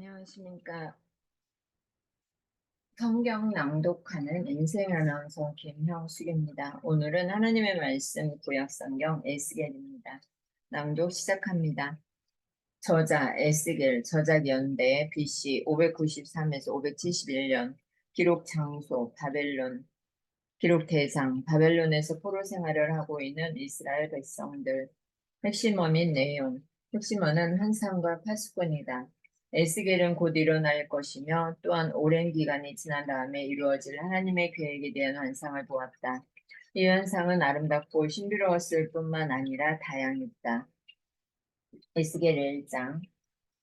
안녕하십니까. 성경 낭독하는 인생 아나운서 김형숙입니다. 오늘은 하나님의 말씀 구약 성경 에스겔입니다. 낭독 시작합니다. 저자 에스겔 저작 연대 BC 593에서 571년 기록 장소 바벨론 기록 대상 바벨론에서 포로 생활을 하고 있는 이스라엘 백성들 핵심어 및 내용 핵심어는 환상과 파수꾼이다. 에스겔은 곧 일어날 것이며 또한 오랜 기간이 지난 다음에 이루어질 하나님의 계획에 대한 환상을 보았다. 이 환상은 아름답고 신비로웠을 뿐만 아니라 다양했다. 에스겔 1장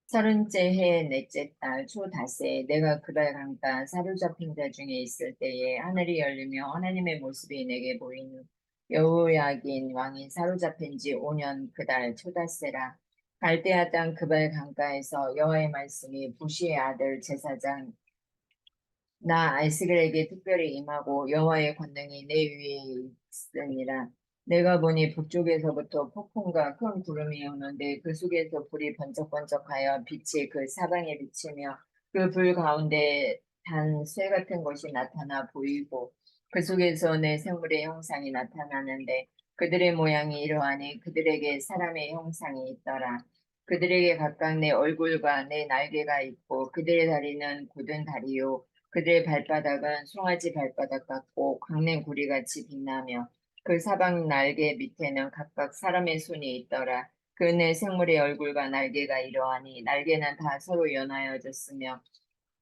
서른째 해 넷째 달 초다세 내가 그발 강가 사로잡힌 자 중에 있을 때에 하늘이 열리며 하나님의 모습이 내게 보이니 여호야긴 왕이 사로잡힌 지 5년 그달 초다세라 갈대아 땅 그발 강가에서 여호와의 말씀이 부시의 아들 제사장 나 에스겔에게 특별히 임하고 여호와의 권능이 내 위에 있으니라 내가 보니 북쪽에서부터 폭풍과 큰 구름이 오는데 그 속에서 불이 번쩍번쩍하여 빛이 그 사방에 비치며 그 불 가운데 단 쇠 같은 것이 나타나 보이고 그 속에서 내 생물의 형상이 나타나는데 그들의 모양이 이러하니 그들에게 사람의 형상이 있더라. 그들에게 각각 내 얼굴과 내 날개가 있고 그들의 다리는 굳은 다리요. 그들의 발바닥은 송아지 발바닥 같고 광낸 구리 같이 빛나며 그 사방 날개 밑에는 각각 사람의 손이 있더라. 그 내 생물의 얼굴과 날개가 이러하니 날개는 다 서로 연하여졌으며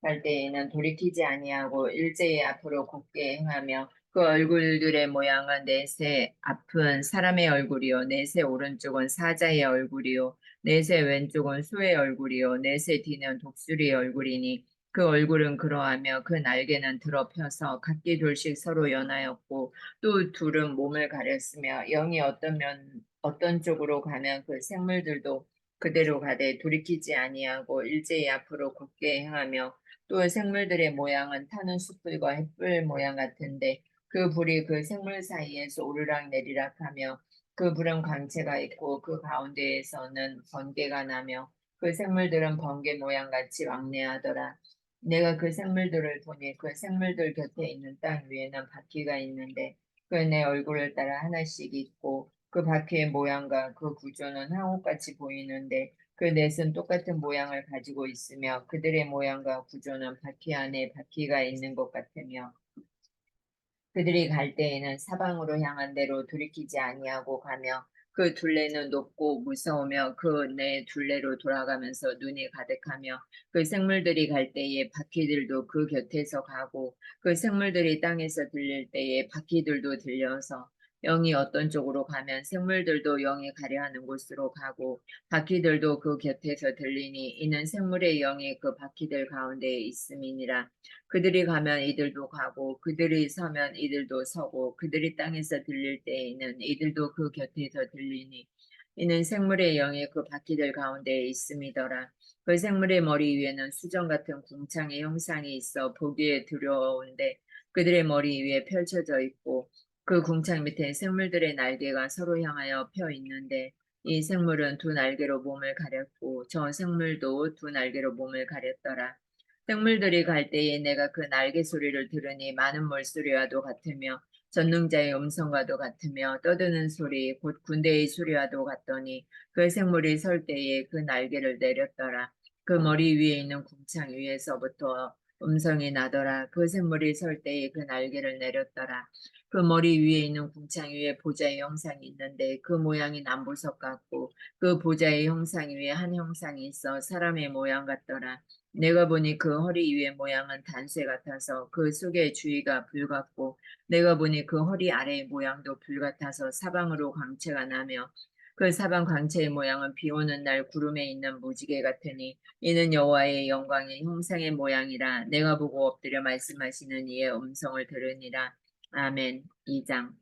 갈 때에는 돌이키지 아니하고 일제히 앞으로 곧게 행하며 그 얼굴들의 모양은 넷의 앞은 사람의 얼굴이요. 넷의 오른쪽은 사자의 얼굴이요 넷의 왼쪽은 소의 얼굴이요 넷의 뒤는 독수리의 얼굴이니 그 얼굴은 그러하며 그 날개는 드러펴서 각기 둘씩 서로 연하였고 또 둘은 몸을 가렸으며 영이 어떤 면 어떤 쪽으로 가면 그 생물들도 그대로 가되 돌이키지 아니하고 일제히 앞으로 곧게 행하며 또 생물들의 모양은 타는 숯불과 햇불 모양 같은데 그 불이 그 생물 사이에서 오르락 내리락 하며 그 불은 광채가 있고 그 가운데에서는 번개가 나며 그 생물들은 번개 모양 같이 왕래하더라. 내가 그 생물들을 보니 그 생물들 곁에 있는 땅 위에는 바퀴가 있는데 그 내 얼굴을 따라 하나씩 있고 그 바퀴의 모양과 그 구조는 항옥같이 보이는데 그 넷은 똑같은 모양을 가지고 있으며 그들의 모양과 구조는 바퀴 안에 바퀴가 있는 것 같으며 그들이 갈 때에는 사방으로 향한 대로 돌이키지 아니하고 가며 그 둘레는 높고 무서우며 그 내 둘레로 돌아가면서 눈이 가득하며 그 생물들이 갈 때에 바퀴들도 그 곁에서 가고 그 생물들이 땅에서 들릴 때에 바퀴들도 들려서 영이 어떤 쪽으로 가면 생물들도 영이 가려 하는 곳으로 가고 바퀴들도 그 곁에서 들리니 이는 생물의 영이 그 바퀴들 가운데에 있음이니라 그들이 가면 이들도 가고 그들이 서면 이들도 서고 그들이 땅에서 들릴 때에는 이들도 그 곁에서 들리니 이는 생물의 영이 그 바퀴들 가운데에 있음이더라. 그 생물의 머리 위에는 수정 같은 궁창의 형상이 있어 보기에 두려운데 그들의 머리 위에 펼쳐져 있고 그 궁창 밑에 생물들의 날개가 서로 향하여 펴 있는데 이 생물은 두 날개로 몸을 가렸고 저 생물도 두 날개로 몸을 가렸더라. 생물들이 갈 때에 내가 그 날개 소리를 들으니 많은 물소리와도 같으며 전능자의 음성과도 같으며 떠드는 소리 곧 군대의 소리와도 같더니 그 생물이 설 때에 그 날개를 내렸더라. 그 머리 위에 있는 궁창 위에서부터 음성이 나더라. 그 생물이 설 때에 그 날개를 내렸더라. 그 머리 위에 있는 궁창 위에 보좌의 형상이 있는데 그 모양이 남보석 같고 그 보좌의 형상 위에 한 형상이 있어 사람의 모양 같더라. 내가 보니 그 허리 위의 모양은 단쇠 같아서 그 속의 주위가 불 같고 내가 보니 그 허리 아래의 모양도 불 같아서 사방으로 광채가 나며 그 사방 광채의 모양은 비 오는 날 구름에 있는 무지개 같으니 이는 여호와의 영광의 형상의 모양이라 내가 보고 엎드려 말씀하시는 이의 음성을 들으니라 아멘. 2장.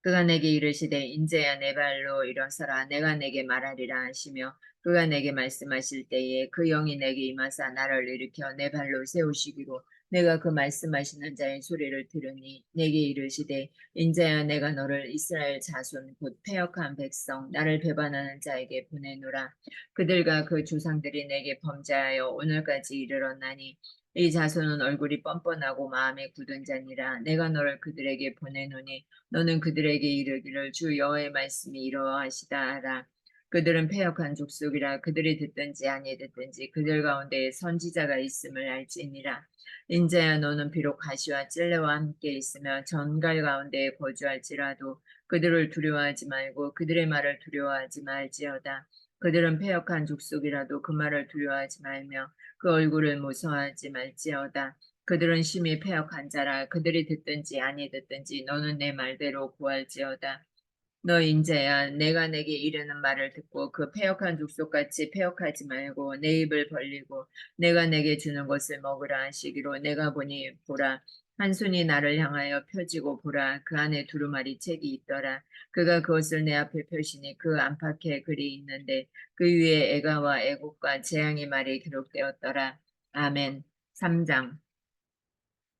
그가 내게 이르시되 인제야 내 발로 일어서라. 내가 내게 말하리라 하시며 그가 내게 말씀하실 때에 그 영이 내게 임하사 나를 일으켜 내 발로 세우시기로 내가 그 말씀하시는 자의 소리를 들으니 내게 이르시되 인자야 내가 너를 이스라엘 자손 곧 패역한 백성 나를 배반하는 자에게 보내노라. 그들과 그 조상들이 내게 범죄하여 오늘까지 이르렀나니 이 자손은 얼굴이 뻔뻔하고 마음에 굳은 자니라. 내가 너를 그들에게 보내노니 너는 그들에게 이르기를 주 여호와의 말씀이 이러하시다 하라. 그들은 패역한 족속이라 그들이 듣든지 아니 듣든지 그들 가운데 선지자가 있음을 알지니라. 인자야 너는 비록 가시와 찔레와 함께 있으며 전갈 가운데 거주할지라도 그들을 두려워하지 말고 그들의 말을 두려워하지 말지어다. 그들은 패역한 족속이라도 그 말을 두려워하지 말며 그 얼굴을 무서워하지 말지어다. 그들은 심히 패역한 자라. 그들이 듣든지 아니 듣든지 너는 내 말대로 구할지어다. 너 인자야. 내가 내게 이르는 말을 듣고 그 패역한 족속같이 패역하지 말고 내 입을 벌리고 내가 내게 주는 것을 먹으라 하시기로 내가 보니 보라 한 손이 나를 향하여 펴지고 보라. 그 안에 두루마리 책이 있더라. 그가 그것을 내 앞에 펴시니 그 안팎에 글이 있는데 그 위에 애가와 애국과 재앙의 말이 기록되었더라. 아멘. 3장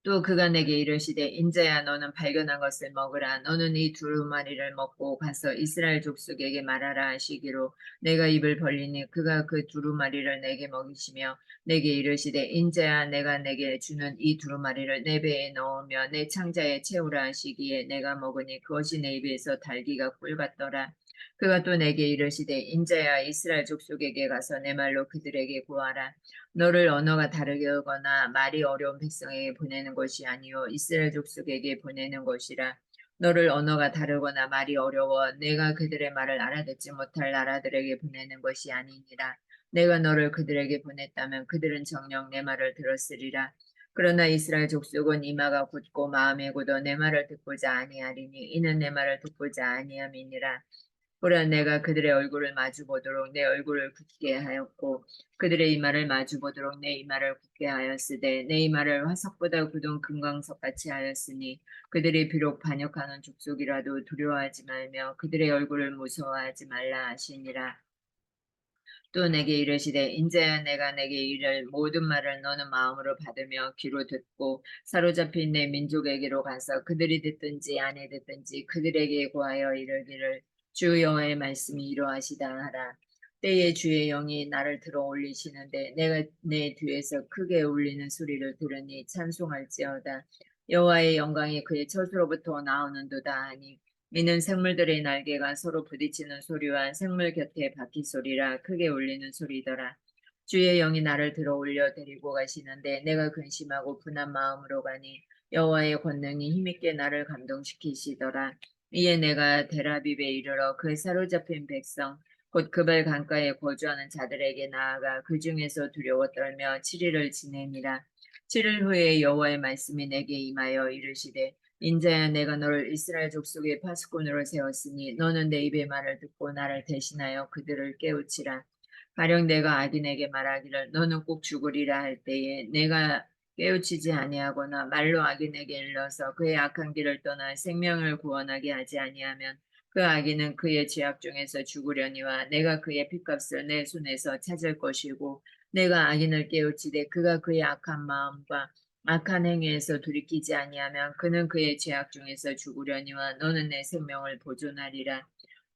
또 그가 내게 이르시되 인자야 너는 발견한 것을 먹으라. 너는 이 두루마리를 먹고 가서 이스라엘 족속에게 말하라 하시기로 내가 입을 벌리니 그가 그 두루마리를 내게 먹이시며 내게 이르시되 인자야 내가 내게 주는 이 두루마리를 내 배에 넣으며 내 창자에 채우라 하시기에 내가 먹으니 그것이 내 입에서 달기가 꿀 같더라 그가 또 내게 이르시되 인자야 이스라엘 족속에게 가서 내 말로 그들에게 구하라. 너를 언어가 다르거나 말이 어려운 백성에게 보내는 것이 아니요 이스라엘 족속에게 보내는 것이라. 너를 언어가 다르거나 말이 어려워 내가 그들의 말을 알아듣지 못할 나라들에게 보내는 것이 아니니라. 내가 너를 그들에게 보냈다면 그들은 정녕 내 말을 들었으리라. 그러나 이스라엘 족속은 이마가 굳고 마음에 굳어 내 말을 듣고자 아니하리니 이는 내 말을 듣고자 아니함이니라 보라 내가 그들의 얼굴을 마주 보도록 내 얼굴을 굳게 하였고 그들의 이마를 마주 보도록 내 이마를 굳게 하였으되 내 이마를 화석보다 굳은 금강석 같이 하였으니 그들이 비록 반역하는 족속이라도 두려워하지 말며 그들의 얼굴을 무서워하지 말라 하시니라. 또 내게 이르시되 인자야 내가 내게 이를 모든 말을 너는 마음으로 받으며 귀로 듣고 사로잡힌 내 민족에게로 가서 그들이 듣든지 아니 듣든지 그들에게 구하여 이르기를 주 여호와의 말씀이 이러하시다 하라. 때에 주의 영이 나를 들어 올리시는데 내가 내 뒤에서 크게 울리는 소리를 들으니 찬송할지어다. 여호와의 영광이 그의 처소로부터 나오는도다 하니 이는 생물들의 날개가 서로 부딪히는 소리와 생물 곁에 바퀴 소리라 크게 울리는 소리더라. 주의 영이 나를 들어 올려 데리고 가시는데 내가 근심하고 분한 마음으로 가니 여호와의 권능이 힘있게 나를 감동시키시더라. 이에 내가 데라빕에 이르러 그 사로잡힌 백성 곧 그발 강가에 거주하는 자들에게 나아가 그 중에서 두려워 떨며 7일을 지내니라. 7일 후에 여호와의 말씀이 내게 임하여 이르시되 인자야 내가 너를 이스라엘 족속의 파수꾼으로 세웠으니 너는 내 입의 말을 듣고 나를 대신하여 그들을 깨우치라. 가령 내가 악인에게 말하기를 너는 꼭 죽으리라 할 때에 내가 깨우치지 아니하거나 말로 악인에게 일러서 그의 악한 길을 떠나 생명을 구원하게 하지 아니하면 그 악인은 그의 죄악 중에서 죽으려니와 내가 그의 핏값을 내 손에서 찾을 것이고 내가 악인을 깨우치되 그가 그의 악한 마음과 악한 행위에서 돌이키지 아니하면 그는 그의 죄악 중에서 죽으려니와 너는 내 생명을 보존하리라.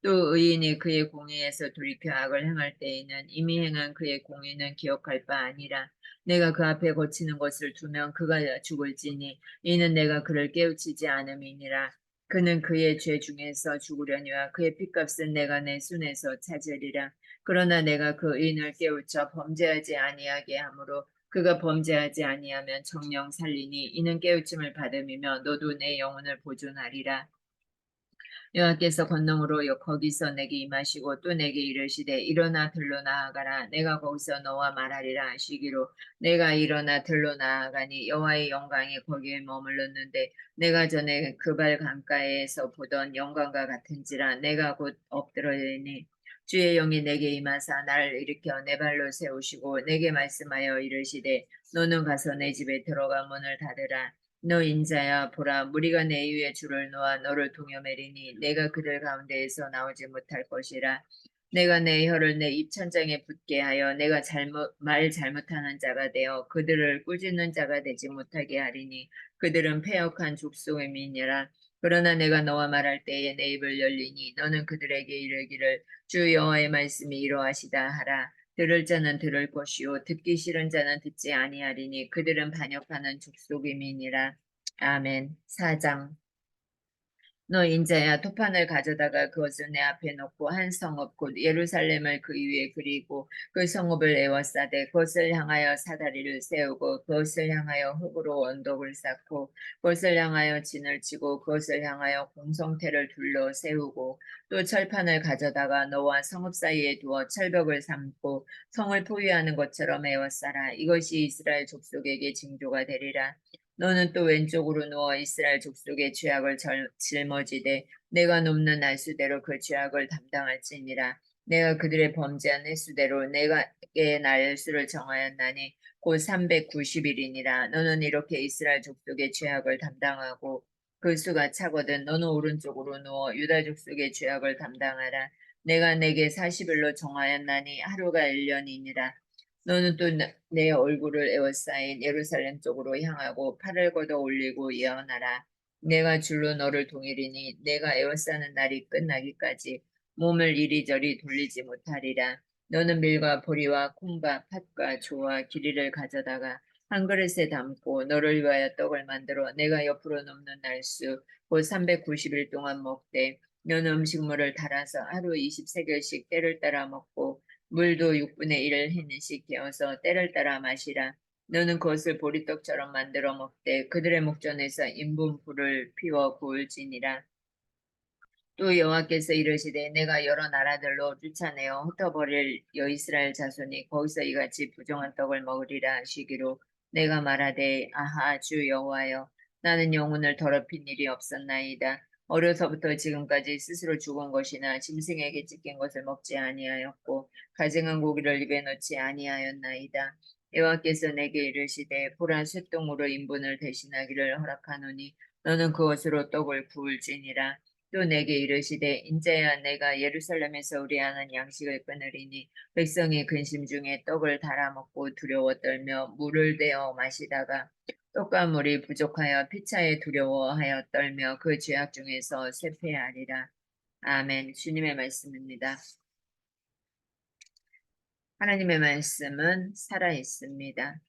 또 의인이 그의 공의에서 돌이켜 악을 행할 때에는 이미 행한 그의 공의는 기억할 바 아니라 내가 그 앞에 거치는 것을 두면 그가 죽을지니 이는 내가 그를 깨우치지 않음이니라. 그는 그의 죄 중에서 죽으려니와 그의 핏값은 내가 내 손에서 찾으리라. 그러나 내가 그 의인을 깨우쳐 범죄하지 아니하게 하므로 그가 범죄하지 아니하면 정령 살리니 이는 깨우침을 받음이며 너도 내 영혼을 보존하리라 여호와께서 권능으로 거기서 내게 임하시고 또 내게 이르시되 일어나 들로 나아가라. 내가 거기서 너와 말하리라 하시기로. 내가 일어나 들로 나아가니 여호와의 영광이 거기에 머물렀는데 내가 전에 그발 강가에서 보던 영광과 같은지라 내가 곧 엎드러리니 주의 영이 내게 임하사 나를 일으켜 내 발로 세우시고 내게 말씀하여 이르시되 너는 가서 내 집에 들어가 문을 닫으라 너 인자야 보라. 무리가 내 위에 줄을 놓아 너를 동여매리니 내가 그들 가운데에서 나오지 못할 것이라. 내가 내 혀를 내 입천장에 붙게 하여 내가 잘못 말 잘못하는 자가 되어 그들을 꾸짖는 자가 되지 못하게 하리니 그들은 패역한 족속의 민이라. 그러나 내가 너와 말할 때에 내 입을 열리니 너는 그들에게 이르기를 주 여호와의 말씀이 이러하시다 하라 들을 자는 들을 것이요. 듣기 싫은 자는 듣지 아니하리니 그들은 반역하는 족속의 민이라. 아멘. 사장 너 인자야 도판을 가져다가 그것을 내 앞에 놓고 한 성읍 곧 예루살렘을 그 위에 그리고 그 성읍을 에워싸되 그것을 향하여 사다리를 세우고 그것을 향하여 흙으로 언덕을 쌓고 그것을 향하여 진을 치고 그것을 향하여 공성태를 둘러 세우고 또 철판을 가져다가 너와 성읍 사이에 두어 철벽을 삼고 성을 포위하는 것처럼 에워싸라. 이것이 이스라엘 족속에게 징조가 되리라 너는 또 왼쪽으로 누워 이스라엘 족속의 죄악을 절- 짊어지되 내가 높는 날수대로 그 죄악을 담당할지니라. 내가 그들의 범죄한 횟수대로 내가의 날수를 정하였나니 곧 390일이니라. 너는 이렇게 이스라엘 족속의 죄악을 담당하고 그 수가 차거든 너는 오른쪽으로 누워 유다 족속의 죄악을 담당하라. 내가 내게 40일로 정하였나니 하루가 1년이니라 너는 또 내 얼굴을 에워싸인 예루살렘 쪽으로 향하고 팔을 걷어 올리고 예언하라. 내가 줄로 너를 동일이니 내가 에워싸는 날이 끝나기까지 몸을 이리저리 돌리지 못하리라. 너는 밀과 보리와 콩과 팥과 조와 기리를 가져다가 한 그릇에 담고 너를 위하여 떡을 만들어 내가 옆으로 넘는 날수 곧 390일 동안 먹되 너는 음식물을 달아서 하루 20세겔씩 때를 따라 먹고 물도 6분의 1을 흰식 되어서 때를 따라 마시라. 너는 그것을 보리떡처럼 만들어 먹되 그들의 목전에서 인분 불을 피워 구울지니라. 또 여호와께서 이르시되 내가 여러 나라들로 쫓아내어 흩어버릴 여이스라엘 자손이 거기서 이같이 부정한 떡을 먹으리라 하시기로 내가 말하되 아하 주 여호와여 나는 영혼을 더럽힌 일이 없었나이다. 어려서부터 지금까지 스스로 죽은 것이나 짐승에게 찢긴 것을 먹지 아니하였고 가증한 고기를 입에 넣지 아니하였나이다. 여호와께서 내게 이르시되 보라 쇠똥으로 인분을 대신하기를 허락하노니 너는 그것으로 떡을 구울지니라. 또 내게 이르시되 인자야 내가 예루살렘에서 우리 하는 양식을 끊으리니 백성이 근심 중에 떡을 달아 먹고 두려워 떨며 물을 대어 마시다가 떡과 물이 부족하여 피차에 두려워하여 떨며 그 죄악 중에서 쇠폐하리라. 아멘. 주님의 말씀입니다. 하나님의 말씀은 살아 있습니다.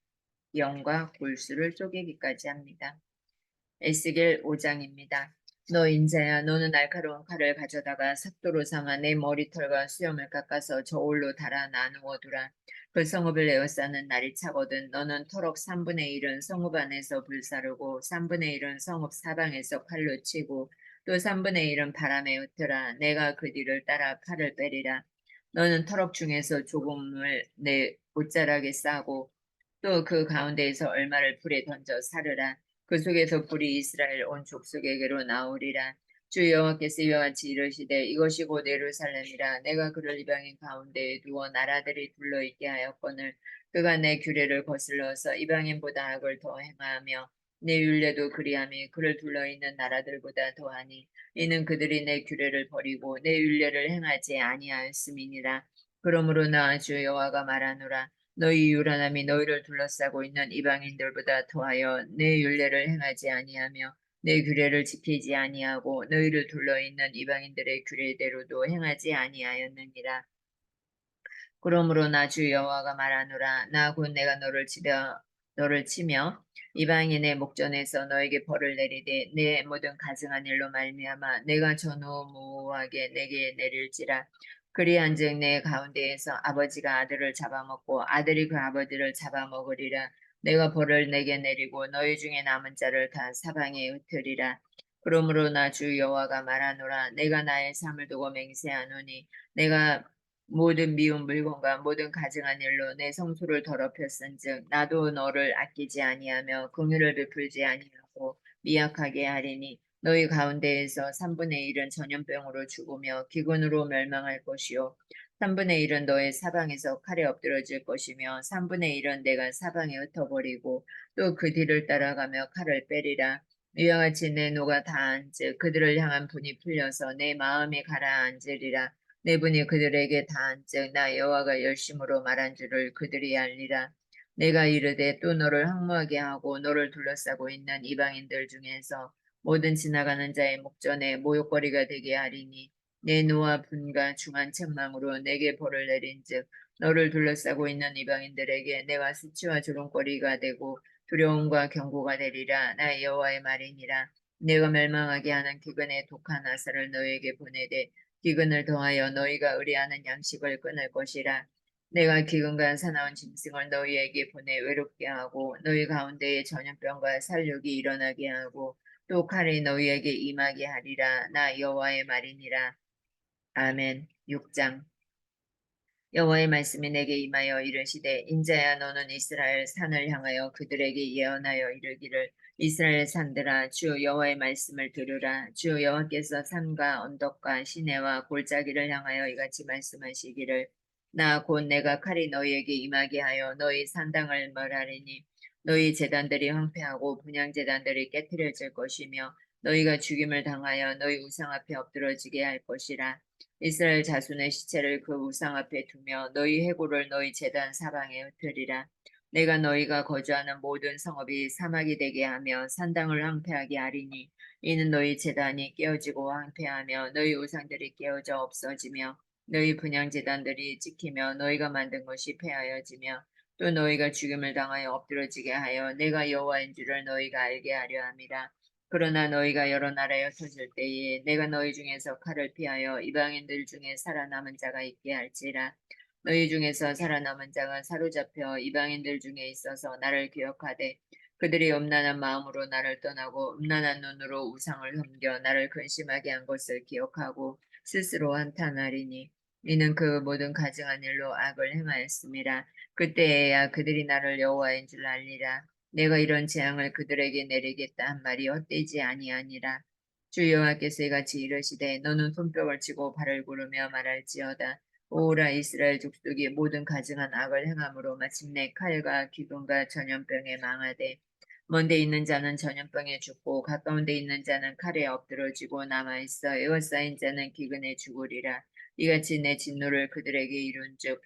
영과 골수를 쪼개기까지 합니다. 에스겔 5장입니다. 너 인자야 너는 날카로운 칼을 가져다가 삭도로 삼아 내 머리털과 수염을 깎아서 저울로 달아 나누어 두라. 그 성읍을 에워싸는 날이 차거든 너는 토록 3분의 1은 성읍 안에서 불사르고 3분의 1은 성읍 사방에서 칼로 치고 또 3분의 1은 바람에 흩으라. 내가 그 뒤를 따라 칼을 빼리라. 너는 터럭 중에서 조금을 내 옷자락에 싸고 또 그 가운데에서 얼마를 불에 던져 사르라. 그 속에서 불이 이스라엘 온 족속에게로 나오리라. 주 여호와께서 이와 같이 이르시되 이것이 곧 예루살렘이라. 내가 그를 이방인 가운데에 두어 나라들이 둘러있게 하였거늘 그가 내 규례를 거슬러서 이방인보다 악을 더 행하며 내 율례도 그리함이 그를 둘러있는 나라들보다 더하니 이는 그들이 내 규례를 버리고 내 율례를 행하지 아니하였음이니라. 그러므로 나 주 여호와가 말하노라 너희 유란함이 너희를 둘러싸고 있는 이방인들보다 더하여 내 율례를 행하지 아니하며 내 규례를 지키지 아니하고 너희를 둘러 있는 이방인들의 규례대로도 행하지 아니하였느니라. 그러므로 나 주 여호와가 말하노라 나 곧 내가 너를 치며 너를 치며 이방인의 목전에서 너에게 벌을 내리되 내 모든 가증한 일로 말미암아 내가 전후무하게 내게 내릴지라 그리한즉 내 가운데에서 아버지가 아들을 잡아먹고 아들이 그 아버지를 잡아먹으리라 내가 벌을 내게 내리고 너희 중에 남은 자를 다 사방에 흩으리라. 그러므로 나 주 여호와가 말하노라 내가 나의 삶을 두고 맹세하노니 내가 모든 미운 물건과 모든 가증한 일로 내 성소를 더럽혔은즉 나도 너를 아끼지 아니하며 긍휼을 베풀지 아니하고 미약하게 하리니 너희 가운데에서 3분의 1은 전염병으로 죽으며 기근으로 멸망할 것이요 3분의 1은 너의 사방에서 칼에 엎드러질 것이며 3분의 1은 내가 사방에 흩어버리고 또 그 뒤를 따라가며 칼을 빼리라. 이와 같이 내 노가 다한즉 그들을 향한 분이 풀려서 내 마음이 가라앉으리라. 네 분이 그들에게 다한즉 나 여호와가 열심으로 말한 줄을 그들이 알리라. 내가 이르되 또 너를 항모하게 하고 너를 둘러싸고 있는 이방인들 중에서 모든 지나가는 자의 목전에 모욕거리가 되게 하리니 내 노와 분과 중한 책망으로 내게 벌을 내린즉 너를 둘러싸고 있는 이방인들에게 내가 수치와 조롱거리가 되고 두려움과 경고가 되리라. 나 여호와의 말이니라. 내가 멸망하게 하는 기근의 독한 아사를 너희에게 보내되 기근을 더하여 너희가 의뢰하는 양식을 끊을 것이라. 내가 기근과 사나운 짐승을 너희에게 보내 외롭게 하고 너희 가운데에 전염병과 살육이 일어나게 하고 또 칼이 너희에게 임하게 하리라. 나 여호와의 말이니라. 아멘. 6장. 여호와의 말씀이 내게 임하여 이르시되 인자야 너는 이스라엘 산을 향하여 그들에게 예언하여 이르기를 이스라엘 산들아 주 여호와의 말씀을 들으라. 주 여호와께서 산과 언덕과 시내와 골짜기를 향하여 이같이 말씀하시기를 나 곧 내가 칼이 너희에게 임하게 하여 너희 산당을 멸하리니 너희 제단들이 황폐하고 분양 제단들이 깨뜨려질 것이며 너희가 죽임을 당하여 너희 우상 앞에 엎드러지게 할 것이라 이스라엘 자손의 시체를 그 우상 앞에 두며 너희 해골을 너희 제단 사방에 흩으리라. 내가 너희가 거주하는 모든 성읍이 사막이 되게 하며 산당을 황폐하게 하리니 이는 너희 제단이 깨어지고 황폐하며 너희 우상들이 깨어져 없어지며 너희 분양 제단들이 찍히며 너희가 만든 것이 폐하여지며 또 너희가 죽임을 당하여 엎드러지게 하여 내가 여호와인 줄을 너희가 알게 하려 함이라. 그러나 너희가 여러 나라에 흩어질 때에 내가 너희 중에서 칼을 피하여 이방인들 중에 살아남은 자가 있게 할지라 너희 중에서 살아남은 자가 사로잡혀 이방인들 중에 있어서 나를 기억하되 그들이 음란한 마음으로 나를 떠나고 음란한 눈으로 우상을 흠겨 나를 근심하게 한 것을 기억하고 스스로 한탄하리니 이는 그 모든 가증한 일로 악을 행하였음이라 그때에야 그들이 나를 여호와인 줄 알리라 내가 이런 재앙을 그들에게 내리겠다 한 말이 헛되지 아니하니라. 주 여호와께서 이같이 이르시되 너는 손뼉을 치고 발을 구르며 말할지어다. 오라 이스라엘 족속이 모든 가증한 악을 행함으로 마침내 칼과 기근과 전염병에 망하되 먼데 있는 자는 전염병에 죽고 가까운 데 있는 자는 칼에 엎드러지고 남아있어 에워싸인 자는 기근에 죽으리라. 이같이 내 진노를 그들에게 이룬즉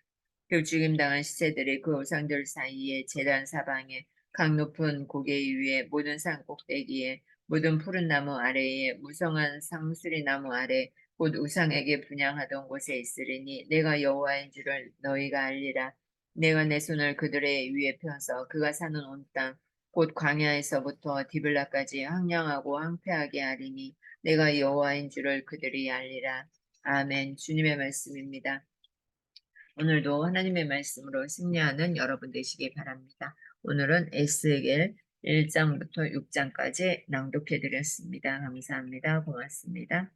그 죽임당한 시체들이 그 우상들 사이에 재단 사방에 강 높은 고개 위에 모든 산 꼭대기에 모든 푸른 나무 아래에 무성한 상수리 나무 아래 곧 우상에게 분양하던 곳에 있으리니 내가 여호와인 줄을 너희가 알리라. 내가 내 손을 그들의 위에 펴서 그가 사는 온 땅 곧 광야에서부터 디블라까지 황량하고 황폐하게 하리니 내가 여호와인 줄을 그들이 알리라 아멘 주님의 말씀입니다. 오늘도 하나님의 말씀으로 승리하는 여러분 되시기 바랍니다. 오늘은 에스겔 1장부터 6장까지 낭독해 드렸습니다. 감사합니다. 고맙습니다.